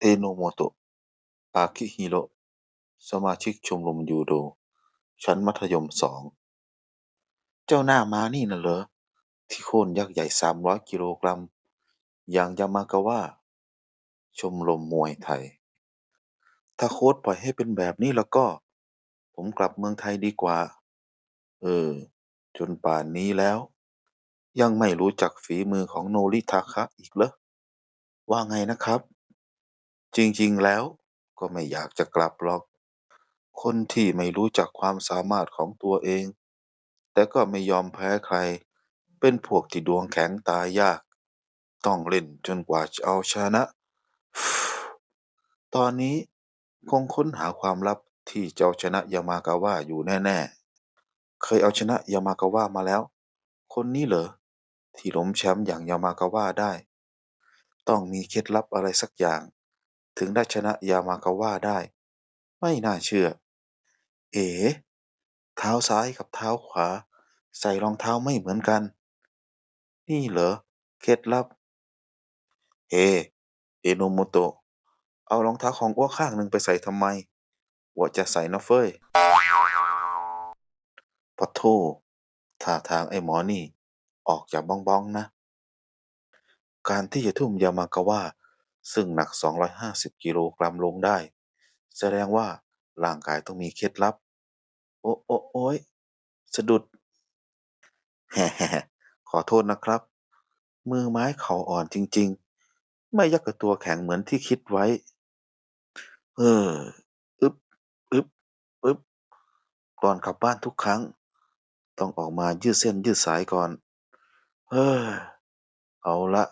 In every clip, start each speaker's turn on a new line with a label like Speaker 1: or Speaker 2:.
Speaker 1: เอโนโมโตะ อากิฮิโร่สมาชิกชมรมยูโด ชั้นมัธยมสอง เจ้าหน้าม้านี่น่ะเหรอ ที่โค่นยักษ์ใหญ่สามร้อยกิโลกรัม อย่างยามากาวะ ชมรมมวยไทย ถ้าโค้ชปล่อยให้เป็นแบบนี้แล้วก็ ผมกลับเมืองไทยดีกว่า เออ จนป่านนี้แล้ว ยังไม่รู้จักฝีมือของโนริทาคะอีกเหรอ ว่าไงนะครับ จริง ๆ แล้วก็ไม่อยากจะกลับหรอก คนที่ไม่รู้จักความสามารถของตัวเอง แต่ก็ไม่ยอมแพ้ใคร เป็นพวกที่ดวงแข็งตายยาก ต้องเล่นจนกว่าจะเอาชนะ ตอนนี้คงค้นหาความลับที่จะเอาชนะยามากาวะอยู่แน่ ๆ เคยเอาชนะยามากาวะมาแล้ว คนนี้เหรอ ที่ล้มแชมป์อย่างยามากาวะได้ ต้องมีเคล็ดลับอะไรสักอย่าง ถึงได้ชนะยามากาวะได้ ไม่น่าเชื่อ เอ๋ เท้าซ้ายกับเท้าขวา ใส่รองเท้าไม่เหมือนกัน นี่เหรอ เคล็ดลับ เฮ้เอโนโมโตะ เอารองเท้าของอ้วข้างหนึ่งไปใส่ทำไมอ้วจะใส่นะเฟ้ยปะโถท่าทางไอ้หมอนี่ ออกจะบ้องบ้องๆนะ การที่จะทุ่มยามากาวะ ซึ่งหนัก 250 กิโลกรัมลงได้ แสดงว่าร่างกายต้องมีเคล็ดลับ โอะโอะโอ๊ยสะดุด แฮ่ขอโทษนะครับ มือไม้เข่าอ่อนจริง ๆ ไม่ยักกับตัวแข็งเหมือนที่คิดไว้ เออ อึบอึบอึบก่อนกลับบ้านทุกครั้ง ต้องออกมายืดเส้นยืดสายก่อนเฮ้อเอาละ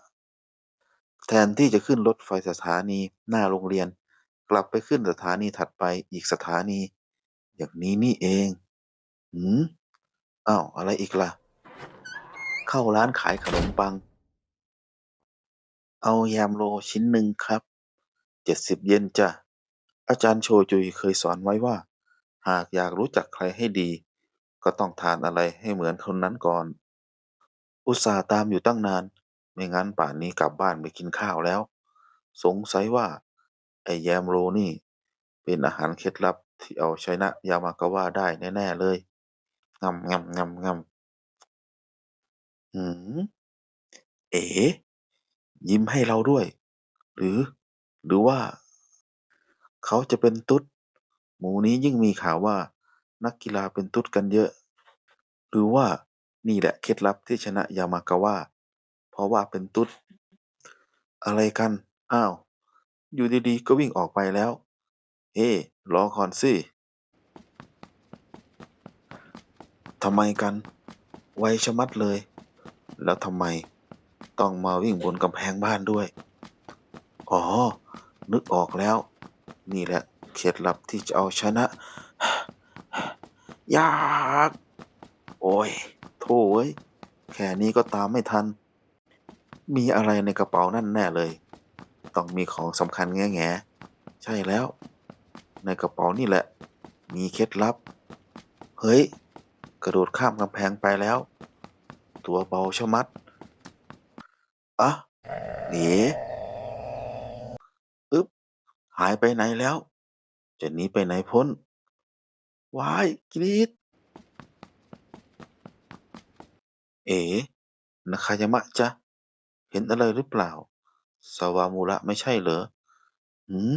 Speaker 1: แทนที่จะขึ้นรถไฟสถานีหน้าโรงเรียน กลับไปขึ้นสถานีถัดไปอีกสถานี อย่างนี้นี่เอง หืมอ้าวอะไรอีกล่ะ เข้าร้านขายขนมปัง เอาแยมโรชิ้นหนึ่งครับ เจ็ดสิบเยนจ้ะ อาจารย์โชจุยเคยสอนไว้ว่า หากอยากรู้จักใครให้ดี ก็ต้องทานอะไรให้เหมือนคนนั้นก่อน อุตส่าห์ตามอยู่ตั้งนาน ไม่งั้นป่านนี้กลับบ้านไปกินข้าวแล้ว สงสัยว่า ไอ้แยมโรนี่ เป็นอาหารเคล็ดลับที่เอาชนะยามากาวะได้แน่ ๆ เลยงำงำงำงำหืม เอ๋ ยิ้มให้เราด้วย หรือ หรือว่า เขาจะเป็นตุ๊ด หมูนี้ยิ่งมีข่าวว่า นักกีฬาเป็นตุ๊ดกันเยอะ หรือว่านี่แหละเคล็ดลับที่ชนะยามากาวะ เพราะว่าเป็นตุ๊ด อะไรกัน อ้าว อยู่ดี ๆ ก็วิ่งออกไปแล้ว เฮ้ รอก่อนสิ ทำไมกัน ไวชะมัดเลย แล้วทำไม ต้องมาวิ่งบนกำแพงบ้านด้วย อ๋อ นึกออกแล้ว นี่แหละเคล็ดลับที่จะเอาชนะ ยาก โอ้ย โถ่เอ้ย แค่นี้ก็ตามไม่ทัน มีอะไรในกระเป๋านั่นแน่เลย ต้องมีของสำคัญแง่ๆใช่แล้ว ในกระเป๋านี่แหละ มีเคล็ดลับ เฮ้ย กระโดดข้ามกำแพงไปแล้ว ตัวเบาชะมัดอะหนีอึ๊บ หายไปไหนแล้ว จะหนีไปไหนพ้นวายกรีดเอ๋นาคายามะจ๊ะ เห็นอะไรหรือเปล่า สวามูระไม่ใช่เหรอ หืม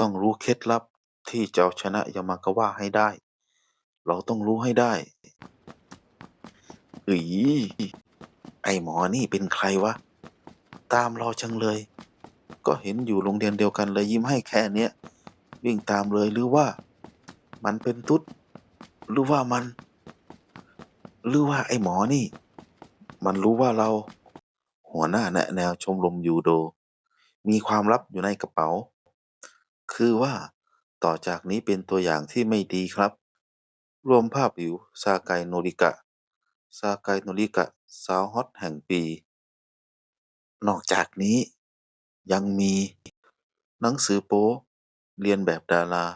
Speaker 1: ต้องรู้เคล็ดลับที่จะเอาชนะยามากาวะให้ได้ เราต้องรู้ให้ได้อือไอหมอนี่เป็นใครวะ ตามรอจังเลย ก็เห็นอยู่โรงเรียนเดียวกันเลยยิ้มให้แค่เนี้ย วิ่งตามเลยหรือว่า มันเป็นตุ๊ด หรือว่ามัน หรือว่าไอหมอนี่ มันรู้ว่าเรา หัวหน้าแนะแนวชมรมยูโด มีความลับอยู่ในกระเป๋า คือว่า ต่อจากนี้เป็นตัวอย่างที่ไม่ดีครับ รวมภาพวิวซาไกโนริกะ ซาไกโนริกะ สาวฮอตแห่งปี นอกจากนี้ยังมี หนังสือโป๊ เรียนแบบดารา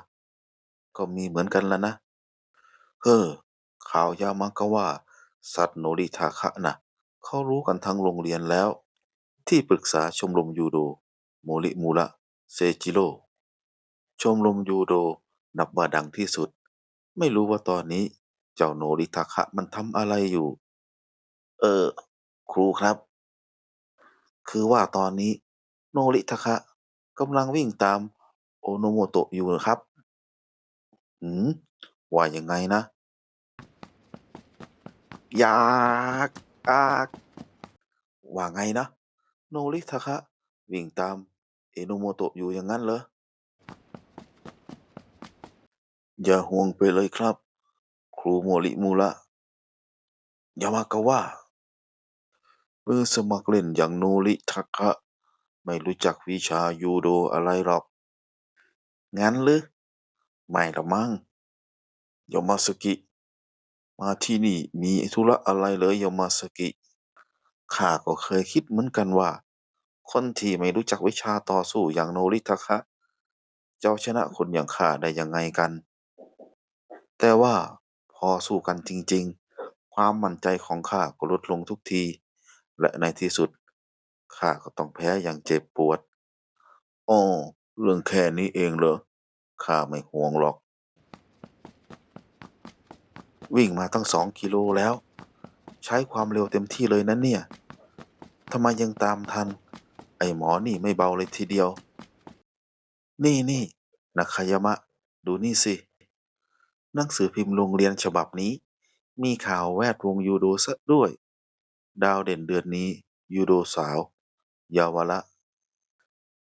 Speaker 1: ก็มีเหมือนกันแล้วนะ เฮ้อ ข่าวยามากาวะสัตว์โนริทาคะนะ เขารู้กันทั้งโรงเรียนแล้ว ที่ปรึกษาชมรมยูโด โมริมูระ เซจิโร่ ชมรมยูโดนับว่าดังที่สุด ไม่รู้ว่าตอนนี้เจ้าโนริทาคะมันทำอะไรอยู่ เออ ครูครับ คือว่าตอนนี้โนริทาคะกำลังวิ่งตามโอโนโมโตะอยู่นะครับ หืม ว่ายังไงนะ อยาก อาก ว่าไงนะ โนริทาคะวิ่งตาม เอโนโมโตะอยู่อย่างนั้นเหรอ อย่าห่วงไปเลยครับ ครูโมริมูระยามากาวะมือสมัครเล่นอย่างโนริทาคะไม่รู้จักวิชายูโดอะไรหรอก งั้นหรือ ไม่ละมั้งยามาสกิ มาที่นี่มีธุระอะไรเหรอยามาสกิ ข้าก็เคยคิดเหมือนกันว่า คนที่ไม่รู้จักวิชาต่อสู้อย่างโนริทาคะ จะเอาชนะคนอย่างข้าได้ยังไงกัน แต่ว่าพอสู้กันจริง ๆ ความมั่นใจของข้าก็ลดลงทุกที และในที่สุดข้าก็ต้องแพ้อย่างเจ็บปวด อ้อ เรื่องแค่นี้เองเหรอ ข้าไม่ห่วงหรอก วิ่งมาตั้งสองกิโลแล้ว ใช้ความเร็วเต็มที่เลยนะเนี่ยทำไมยังตามทัน ไอ้หมอนี่ไม่เบาเลยทีเดียว นี่นี่นักขยามะ ดูนี่สิ หนังสือพิมพ์โรงเรียนฉบับนี้ มีข่าวแวดวงยูโดซะด้วย ดาวเด่นเดือนนี้ยูโดสาวเยาวละ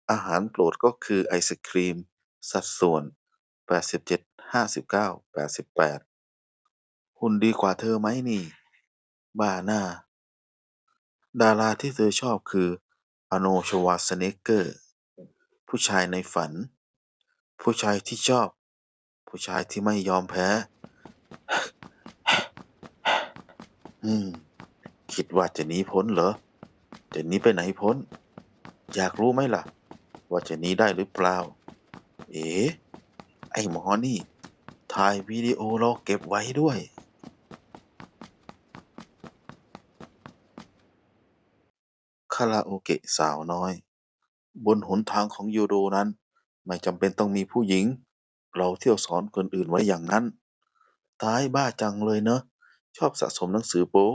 Speaker 1: อาหารโปรดก็คือไอศครีม สัดส่วน 87 59 88 หุ่นดีกว่าเธอไหมนี่ บ้าหน้าดาราที่เธอชอบคือ อาโนชวาสเนกเกอร์ ผู้ชายในฝัน ผู้ชายที่ชอบ ผู้ชายที่ไม่ยอมแพ้ อืม คิดว่าจะหนีพ้นเหรอ จะหนีไปไหนพ้น อยากรู้ไหมล่ะ ว่าจะหนีได้หรือเปล่า เอ๋ ไอหมอนี่ ถ่ายวิดีโอเราเก็บไว้ด้วยาราโอเกะสาวน้อย บนหนทางของยูโดนั้น ไม่จำเป็นต้องมีผู้หญิง เราเที่ยวสอนคนอื่นไว้อย่างนั้น ตายบ้าจังเลยเนอะ ชอบสะสมหนังสือโป๊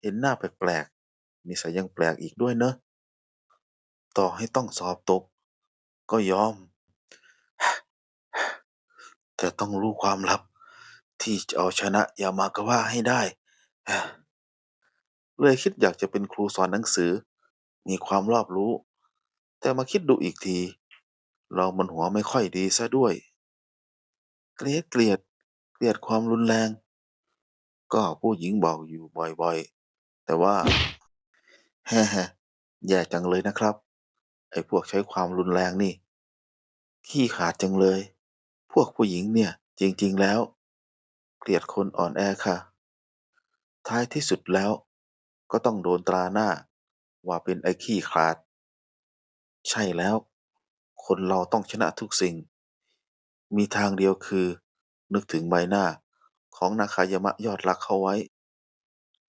Speaker 1: เห็นหน้าแปลกๆ นิสัยยังแปลกอีกด้วยเนอะ ต่อให้ต้องสอบตก ก็ยอม แต่ต้องรู้ความลับ ที่จะเอาชนะยามากาวะให้ได้ เลยคิดอยากจะเป็นครูสอนหนังสือ มีความรอบรู้ แต่มาคิดดูอีกที เรามันหัวไม่ค่อยดีซะด้วย เกลียดเกลียด เกลียดความรุนแรง ก็ผู้หญิงบอกอยู่บ่อยๆ แต่ว่า แฮ่ แย่จังเลยนะครับ ไอ้พวกใช้ความรุนแรงนี่ ขี้ขลาดจังเลย พวกผู้หญิงเนี่ย จริง ๆ แล้ว เกลียดคนอ่อนแอค่ะ ท้ายที่สุดแล้ว ก็ต้องโดนตราหน้า ว่าเป็นไอ้ขี้ขลาด ใช่แล้ว คนเราต้องชนะทุกสิ่ง มีทางเดียวคือ นึกถึงใบหน้าของนาคายามะยอดรักเขาไว้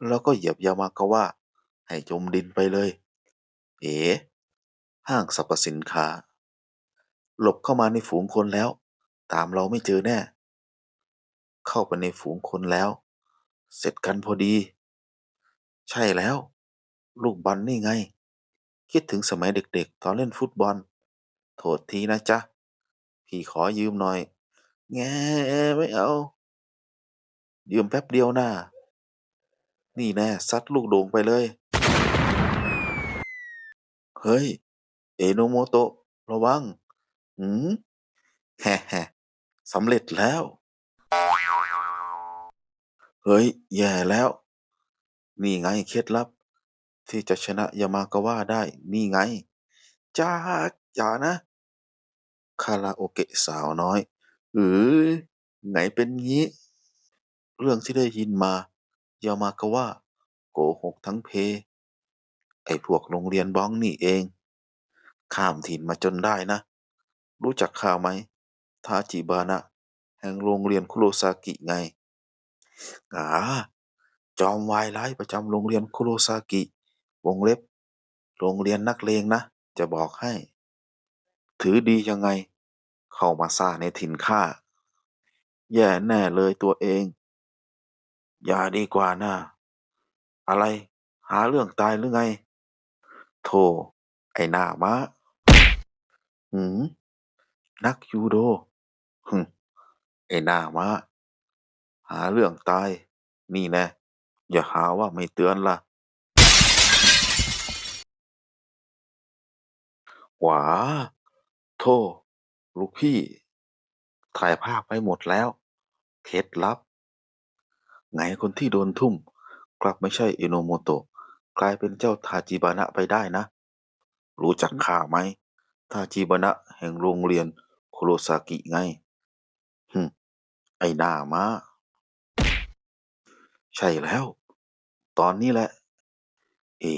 Speaker 1: แล้วก็เหยียบยามากาวะให้จมดินไปเลย เอ๋ ห้างสรรพสินค้า หลบเข้ามาในฝูงคนแล้ว ตามเราไม่เจอแน่ เข้าไปในฝูงคนแล้ว เสร็จกันพอดี ใช่แล้ว ลูกบอลนี่ไง คิดถึงสมัยเด็ก ๆ ตอนเล่นฟุตบอล โทษทีนะจ๊ะ พี่ขอยืมหน่อย แงไม่เอา ยืมแป๊บเดียวน่านี่แน่ซัดลูกโด่งไปเลย เฮ้ย เอโนโมโตะ ระวัง หืม แฮ่แฮ่สำเร็จแล้ว เฮ้ย แย่แล้ว นี่ไงเคล็ดลับ ที่จะชนะยามากาวะได้ นี่ไงจ้าอย่านะ คาราโอเกะสาวน้อย เออไงเป็นงี้ เรื่องที่ได้ยินมา ยามากาวะโกหกทั้งเพ ไอ้พวกโรงเรียนบ้องนี่เอง ข้ามถิ่นมาจนได้นะ รู้จักข่าวไหม ทาจิบานะ แห่งโรงเรียนคุโรซากิไง อ่า จอมวายร้ายประจำโรงเรียนคุโรซากิ วงเล็บ โรงเรียนนักเลงนะ จะบอกให้ ถือดียังไง เข้ามาซ่าในถิ่นข้า แย่แน่เลยตัวเอง อย่าดีกว่านะอะไรหาเรื่องตายหรือไง โธ่ไอ้หน้าม้าหืมนักยูโดฮึมไอ้หน้าม้าหาเรื่องตาย นี่แน่อย่าหาว่าไม่เตือนล่ะ หวา โธ่ ลูกพี่ ถ่ายภาพไว้หมดแล้ว เคล็ดลับ ไงคนที่โดนทุ่ม กลับไม่ใช่อิโนโมโตะ กลายเป็นเจ้าทาจิบานะไปได้นะ รู้จักข้าไหม ทาจิบานะแห่งโรงเรียนโคโรซากิไงฮึไอ้หน้าม้า ใช่แล้ว ตอนนี้แหละ เอ๋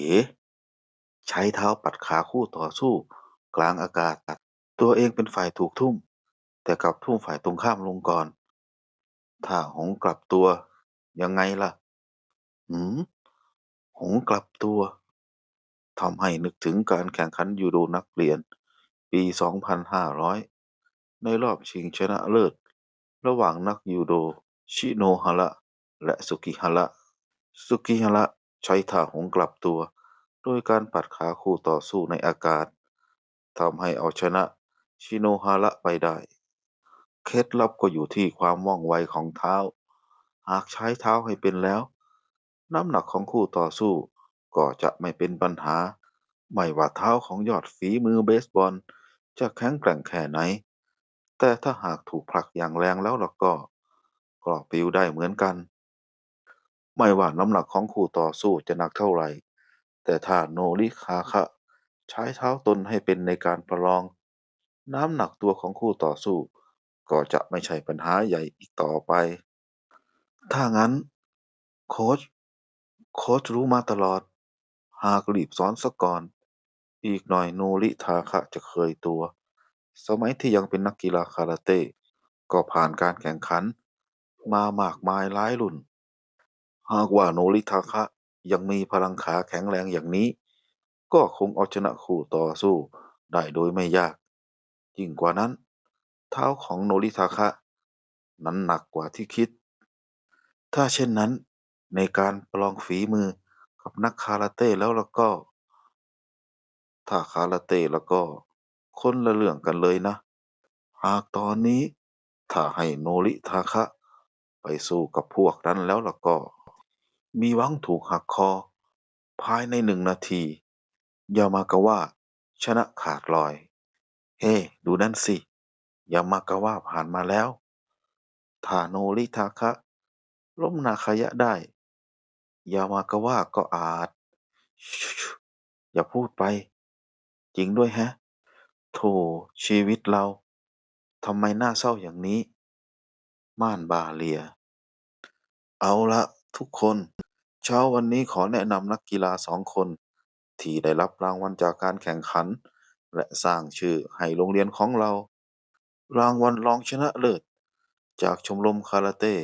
Speaker 1: ใช้เท้าปัดขาคู่ต่อสู้ กลางอากาศ ตัวเองเป็นฝ่ายถูกทุ่ม แต่กลับทุ่มฝ่ายตรงข้ามลงก่อน ถ้าหงกลับตัว ยังไงล่ะ หืม หงกลับตัว ทำให้นึกถึงการแข่งขันยูโดนักเรียน ปี 2500 ในรอบชิงชนะเลิศ ระหว่างนักยูโด ชิโนฮาระ และซุกิฮาระซุกิฮาระใช้ท่าหงกลับตัว โดยการปัดขาคู่ต่อสู้ในอากาศ ทำให้เอาชนะชิโนฮาระไปได้ เคล็ดลับก็อยู่ที่ความว่องไวของเท้า หากใช้เท้าให้เป็นแล้ว น้ำหนักของคู่ต่อสู้ก็จะไม่เป็นปัญหา ไม่ว่าเท้าของยอดฝีมือเบสบอล จะแข็งแกร่งแค่ไหน แต่ถ้าหากถูกผลักอย่างแรงแล้วล่ะก็ก็ปลิวได้เหมือนกัน ไม่ว่าน้ำหนักของคู่ต่อสู้จะหนักเท่าไหร่ แต่ถ้าโนริคาคะ ใช้เท้าตนให้เป็นในการประลอง น้ำหนักตัวของคู่ต่อสู้ ก็จะไม่ใช่ปัญหาใหญ่อีกต่อไป ถ้างั้น โค้ชโค้ชรู้มาตลอด หากรีบสอนซะก่อน อีกหน่อยโนริทาคะจะเคยตัว สมัยที่ยังเป็นนักกีฬาคาราเต้ ก็ผ่านการแข่งขัน มามากมายหลายรุ่น หากว่าโนริทาคะยังมีพลังขาแข็งแรงอย่างนี้ ก็คงเอาชนะคู่ต่อสู้ได้โดยไม่ยาก ยิ่งกว่านั้น เท้าของโนริทาคะ นั้นหนักกว่าที่คิด ถ้าเช่นนั้น ในการประลองฝีมือกับนักคาราเต้แล้วล่ะก็ ถ้าคาราเต้แล้วก็คนละเรื่องกันเลยนะ หากตอนนี้ ถ้าให้โนริทาคะ ไปสู้กับพวกนั้นแล้วล่ะก็ มีหวังถูกหักคอ ภายในหนึ่งนาที ยามากาวะชนะขาดลอย เฮ้ ดูนั่นสิ ยามากาวะผ่านมาแล้ว ถ้าโนริทาคะ ล้มนาคายะได้ ยามากาวะก็อาจ อย่าพูดไป จริงด้วยแฮะโธ่ชีวิตเรา ทำไมน่าเศร้าอย่างนี้ ม่านบาเลีย เอาละทุกคน เช้าวันนี้ขอแนะนำนักกีฬาสองคน ที่ได้รับรางวัลจากการแข่งขัน และสร้างชื่อให้โรงเรียนของเรา รางวัลรองชนะเลิศ จากชมรมคาราเต้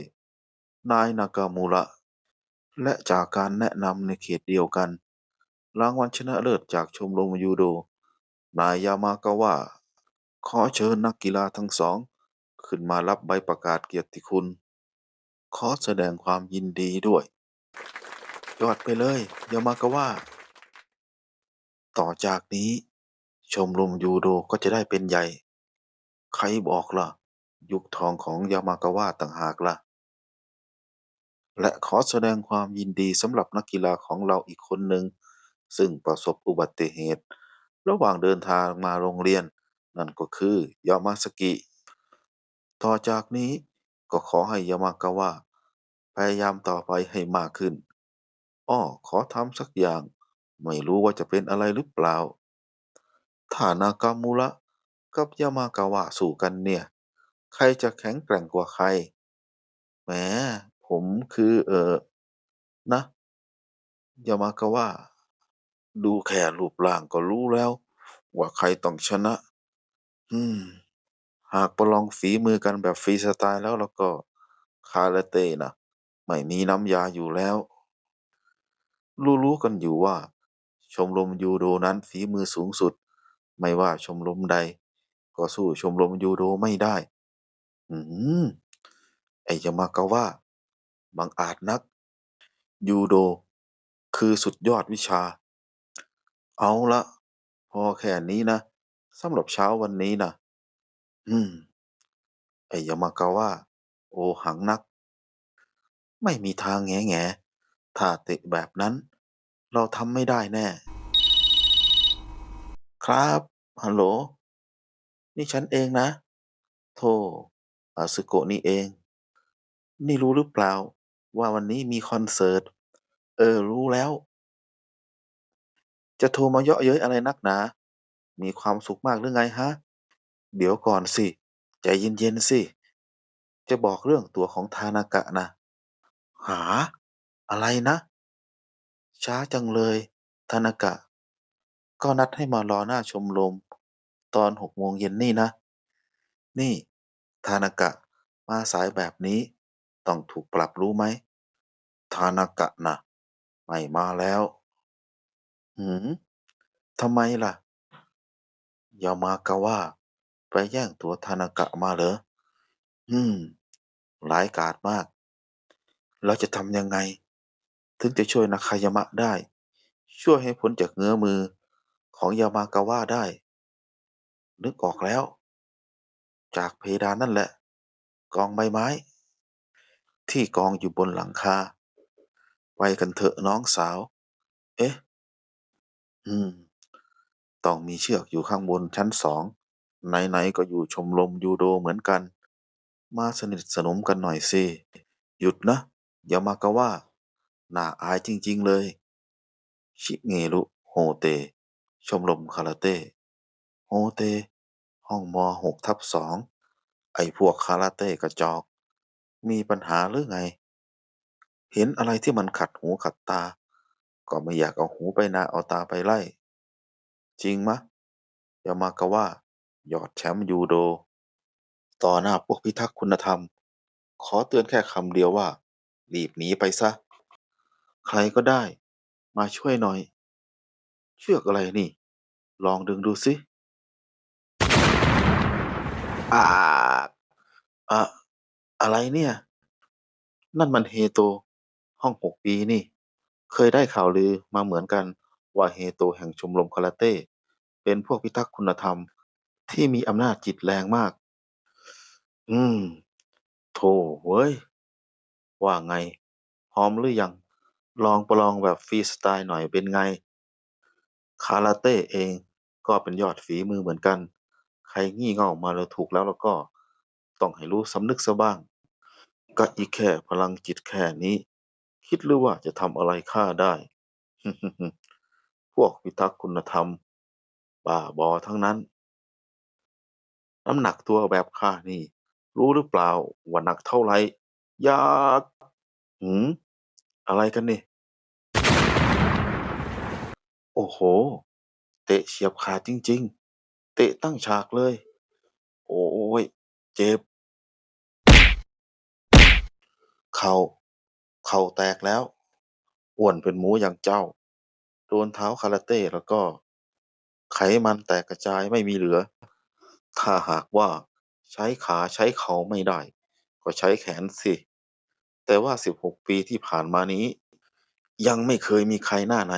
Speaker 1: นายนากามูระ และจากการแนะนำในเขตเดียวกัน รางวัลชนะเลิศจากชมรมยูโด นายยามากาวะ ขอเชิญนักกีฬาทั้งสอง ขึ้นมารับใบประกาศเกียรติคุณ ขอแสดงความยินดีด้วย ยอดไปเลย ยามากาวะ ต่อจากนี้ชมรมยูโดก็จะได้เป็นใหญ่ ใครบอกล่ะ ยุคทองของยามากาวะต่างหากล่ะ และขอแสดงความยินดีสำหรับนักกีฬาของเราอีกคนหนึ่ง ซึ่งประสบอุบัติเหตุ ระหว่างเดินทางมาโรงเรียน นั่นก็คือยามาสกิ ต่อจากนี้ก็ขอให้ยามากาวะพยายามต่อไปให้มากขึ้น อ้อ ขอทำสักอย่าง ไม่รู้ว่าจะเป็นอะไรหรือเปล่า ถ้านากามูระกับยามากาวะสู้กันเนี่ย ใครจะแข็งแกร่งกว่าใคร แหม ผมคือเออนะ ยามากาวะดูแค่รูปร่างก็รู้แล้ว ว่าใครต้องชนะ อืม หากประลองฝีมือกันแบบฟรีสไตล์แล้วแล้วก็ คาราเต้น่ะไม่มีน้ำยาอยู่แล้ว รู้ๆกันอยู่ว่า ชมรมยูโดนั้นฝีมือสูงสุด ไม่ว่าชมรมใด ก็สู้ชมรมยูโดไม่ได้ อืมไอยามากาวะบังอาจนัก ยูโด คือสุดยอดวิชา เอาละพอแค่นี้นะสำหรับเช้าวันนี้นะอืม ไอยามากาวะโอหังนัก ไม่มีทางแง่แง่ถ้าเตะแบบนั้น เราทำไม่ได้แน่ ครับ ฮัลโหล นี่ฉันเองนะโธ่อาซึโกะนี่เอง นี่รู้หรือเปล่า ว่าวันนี้มีคอนเสิร์ต เออ รู้แล้ว จะโทรมาเยาะเย้ยอะไรนักหนา มีความสุขมากหรือไงฮะ เดี๋ยวก่อนสิ ใจเย็นๆสิ จะบอกเรื่องตัวของทานากะนะ หา อะไรนะ ช้าจังเลย ทานากะ ก็นัดให้มารอหน้าชมรมตอนหกโมงเย็นนี่นะ นี่ ทานากะ มาสายแบบนี้ ต้องถูกปรับรู้ไหม ทานากะน่ะ ไม่มาแล้ว หืม ทำไมล่ะ ยามากาวะไปแย่งตั๋วทานากะมาเหรอ อืมร้ายกาจมาก แล้วจะทำยังไง ถึงจะช่วยนาคายามะได้ ช่วยให้พ้นจากเงื้อมือของยามากาวะได้ นึกออกแล้ว จากเพดานนั่นแหละ กองใบไม้ ที่กองอยู่บนหลังคา ไปกันเถอะน้องสาว เอ๊ะ อืม ต้องมีเชือกอยู่ข้างบนชั้นสอง ไหน ๆ ก็อยู่ชมรมยูโดเหมือนกัน มาสนิทสนมกันหน่อยสิ หยุดนะ ยามากาวะ น่าอายจริง ๆ เลย ชิเงรุโฮเต ชมรมคาราเต้ โฮเต ห้องมหกทับสองไอ้พวกคาราเต้กระจอก มีปัญหาหรือไง เห็นอะไรที่มันขัดหูขัดตา ก็ไม่อยากเอาหูไปนาเอาตาไปไล่ จริงมะ ยามากาวะยอดแชมป์ยูโด ต่อหน้าพวกพิทักษ์คุณธรรม ขอเตือนแค่คำเดียวว่า รีบหนีไปซะ ใครก็ได้ มาช่วยหน่อย เชือกอะไรนี่ ลองดึงดูสิ อ่า อะ อะไรเนี่ย นั่นมันเฮโต ห้องหกปีนี่ เคยได้ข่าวลือมาเหมือนกันว่าเฮโตแห่งชมรมคาราเต้ เป็นพวกพิทักษ์คุณธรรม ที่มีอำนาจจิตแรงมาก อืม โธ่เว้ย ว่าไง พร้อมหรือยัง ลองประลองแบบฟรีสไตล์หน่อยเป็นไง คาราเต้เองก็เป็นยอดฝีมือเหมือนกัน ใครงี่เง่ามาแล้วถูกแล้วแล้วก็ ต้องให้รู้สำนึกซะบ้าง ก็อีแค่พลังจิตแค่นี้ คิดหรือว่าจะทำอะไรข้าได้ พวกพิทักษ์คุณธรรม บ้าบอทั้งนั้น น้ำหนักตัวแบบข้านี่ รู้หรือเปล่าว่าหนักเท่าไหร่ยากหืม อะไรกันนี่ โอ้โห เตะเฉียบขาดจริง ๆ เตะตั้งฉากเลย โอ้ย เจ็บ เข่า เข่าแตกแล้ว อ้วนเป็นหมูอย่างเจ้า โดนเท้าคาราเต้แล้วก็ ไขมันแตกกระจายไม่มีเหลือ ถ้าหากว่าใช้ขาใช้เข่าไม่ได้ ก็ใช้แขนสิ แต่ว่าสิบหกปีที่ผ่านมานี้ ยังไม่เคยมีใครหน้าไหน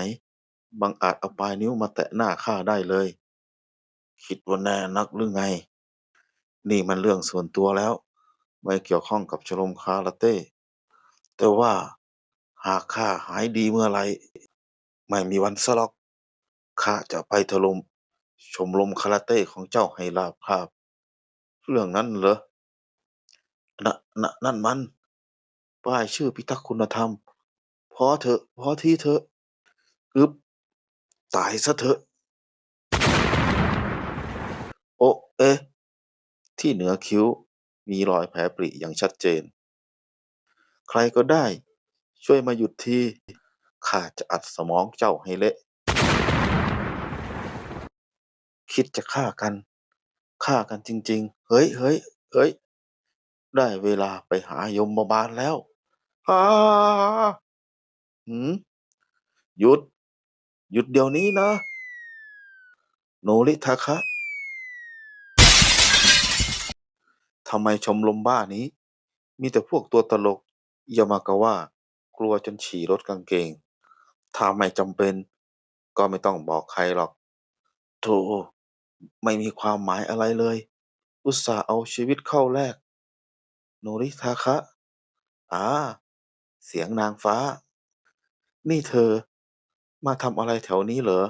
Speaker 1: บังอาจเอาปลายนิ้วมาแตะหน้าข้าได้เลย คิดว่าแน่นักหรือไง นี่มันเรื่องส่วนตัวแล้ว ไม่เกี่ยวข้องกับชมรมคาราเต้ แต่ว่า หากข้าหายดีเมื่อไร ไม่มีวันซะหรอกข้าจะไปถล่มชมรมคาราเต้ของเจ้าให้ราบคาบ เรื่องนั้นเหรอ นะนะนั่นมัน ป้ายชื่อพิทักษ์คุณธรรม พอเถอะ พอทีเถอะอึบ ตายซะเถอะ โอ๊ะ เอ๊ะ ที่เหนือคิ้วมีรอยแผลปริอย่างชัดเจน ใครก็ได้ ช่วยมาหยุดที ข้าจะอัดสมองเจ้าให้เละ คิดจะฆ่ากัน ฆ่ากันจริง ๆ เฮ้ยเฮ้ยเฮ้ย ได้เวลาไปหายมบาลแล้ว อาหืมหยุด หยุดเดี๋ยวนี้นะ โนริทาคะทำไมชมรมบ้านี้ มีแต่พวกตัวตลกยามากาว่ากลัวจนฉี่รดกางเกง ถ้าไม่จำเป็น ก็ไม่ต้องบอกใครหรอกโธ่ไม่มีความหมายอะไรเลย อุตส่าห์เอาชีวิตเข้าแลกโนริทาคะ อ่า เสียงนางฟ้า นี่เธอ มาทำอะไรแถวนี้เหรอ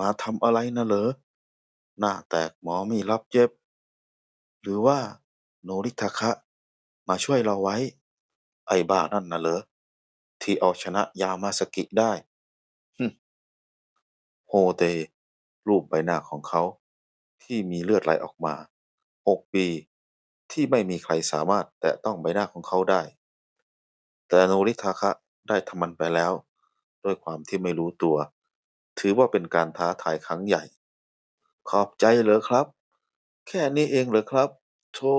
Speaker 1: มาทำอะไรน่ะเหรอ หน้าแตกหมอไม่รับเย็บ หรือว่าโนริทาคะ มาช่วยเราไว้ ไอ้บ้านั่นน่ะเหรอ ที่เอาชนะยามาสกิได้ฮึ่มโฮเต รูปใบหน้าของเขา ที่มีเลือดไหลออกมาหกปี ที่ไม่มีใครสามารถแตะต้องใบหน้าของเขาได้ แต่โนริทาคะได้ทำมันไปแล้ว ด้วยความที่ไม่รู้ตัว ถือว่าเป็นการท้าทายครั้งใหญ่ ขอบใจเหรอครับ แค่นี้เองเหรอครับ โธ่